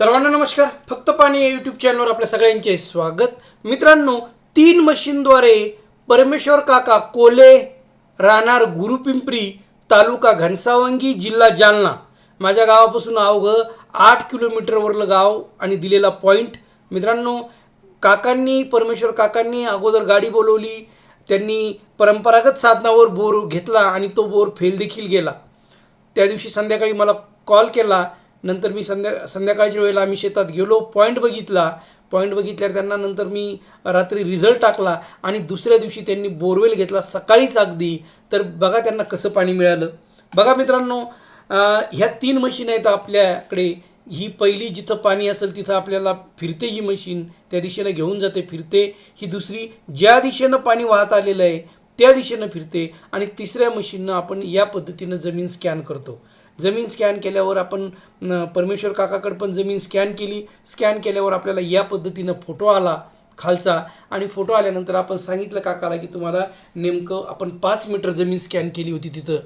सर्वांना नमस्कार. फक्त पाणी या यूट्यूब चॅनलवर आपल्या सगळ्यांचे स्वागत. मित्रांनो तीन मशीनद्वारे परमेश्वर काका कोले राहणार गुरुपिंपरी तालुका घनसावंगी जिल्हा जालना. माझ्या गावापासून अवघं आठ किलोमीटरवरलं गाव आणि दिलेला पॉईंट मित्रांनो काकांनी परमेश्वर काकांनी अगोदर गाडी बोलवली. त्यांनी परंपरागत साधनावर बोर घेतला आणि तो बोर फेल देखील गेला. त्या दिवशी संध्याकाळी मला कॉल केला. नंतर मी संध्या संध्याकाळच्या वेळेला आम्ही शेतात गेलो पॉईंट बघितला. पॉईंट बघितल्यावर त्यांना नंतर मी रात्री रिझल्ट टाकला आणि दुसऱ्या दिवशी त्यांनी बोरवेल घेतला सकाळीच अगदी. तर बघा त्यांना कसं पाणी मिळालं. बघा मित्रांनो ह्या तीन मशीन आहेत आपल्याकडे. ही पहिली जिथं पाणी असेल तिथं आपल्याला फिरते ही मशीन त्या दिशेनं घेऊन जाते फिरते. ही दुसरी ज्या दिशेनं पाणी वाहत आलेलं आहे त्या दिशेनं फिरते आणि तिसऱ्या मशीननं आपण या पद्धतीनं जमीन स्कॅन करतो. जमीन स्कॅन केल्यावर आपण परमेश्वर काकाकडे पण जमीन स्कॅन केली. स्कॅन केल्यावर आपल्याला या पद्धतीनं फोटो आला खालचा आणि फोटो आल्यानंतर आपण सांगितलं काकाला की तुम्हाला नेमकं आपण पाच मीटर जमीन स्कॅन केली होती तिथं.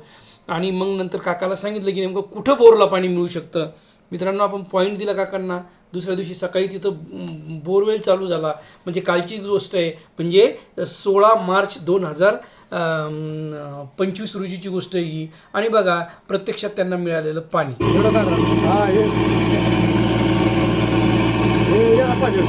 आणि मग नंतर काकाला सांगितलं की नेमकं कुठं बोरला पाणी मिळू शकतं. मित्रांनो आपण पॉईंट दिला काकांना. दुसऱ्या दिवशी सकाळी तिथं बोरवेल चालू झाला. म्हणजे कालची गोष्ट आहे म्हणजे सोळा मार्च दोन हजार पंचवीस रोजीची गोष्ट आहे ही. आणि बघा प्रत्यक्षात त्यांना मिळालेलं पाणी हा हे हे या पाहिजे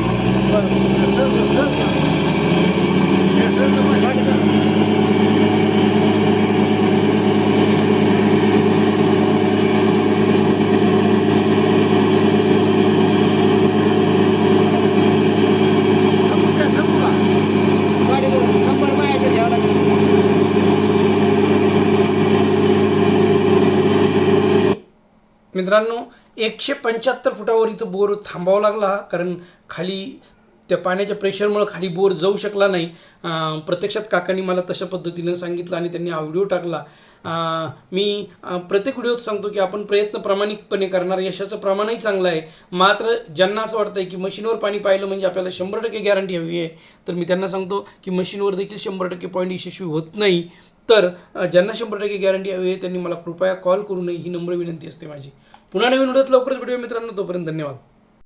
मित्रांनो एकशे पंच्याहत्तर फुटावर इथं बोर थांबावा लागला हा कारण खाली त्या पाण्याच्या प्रेशरमुळे खाली बोर जाऊ शकला नाही. प्रत्यक्षात काकांनी मला तशा पद्धतीनं सांगितलं आणि त्यांनी हा व्हिडिओ टाकला. मी प्रत्येक व्हिडिओत सांगतो की आपण प्रयत्न प्रामाणिकपणे करणार यशाचं प्रमाणही चांगलं आहे. मात्र ज्यांना असं वाटतं आहे की मशीनवर पाणी पाहिलं म्हणजे आपल्याला शंभर टक्के गॅरंटी हवी आहे तर मी त्यांना सांगतो की मशीनवर देखील शंभर टक्के पॉईंट यशस्वी होत नाही. तर ज्यांना शंभर टक्के गॅरंटी हवी आहे त्यांनी मला कृपया कॉल करू नये ही नम्र विनंती असते माझी. पुन्हा नवीन व्हिडिओत लवकरच भेटूया मित्रांनो तोपर्यंत धन्यवाद.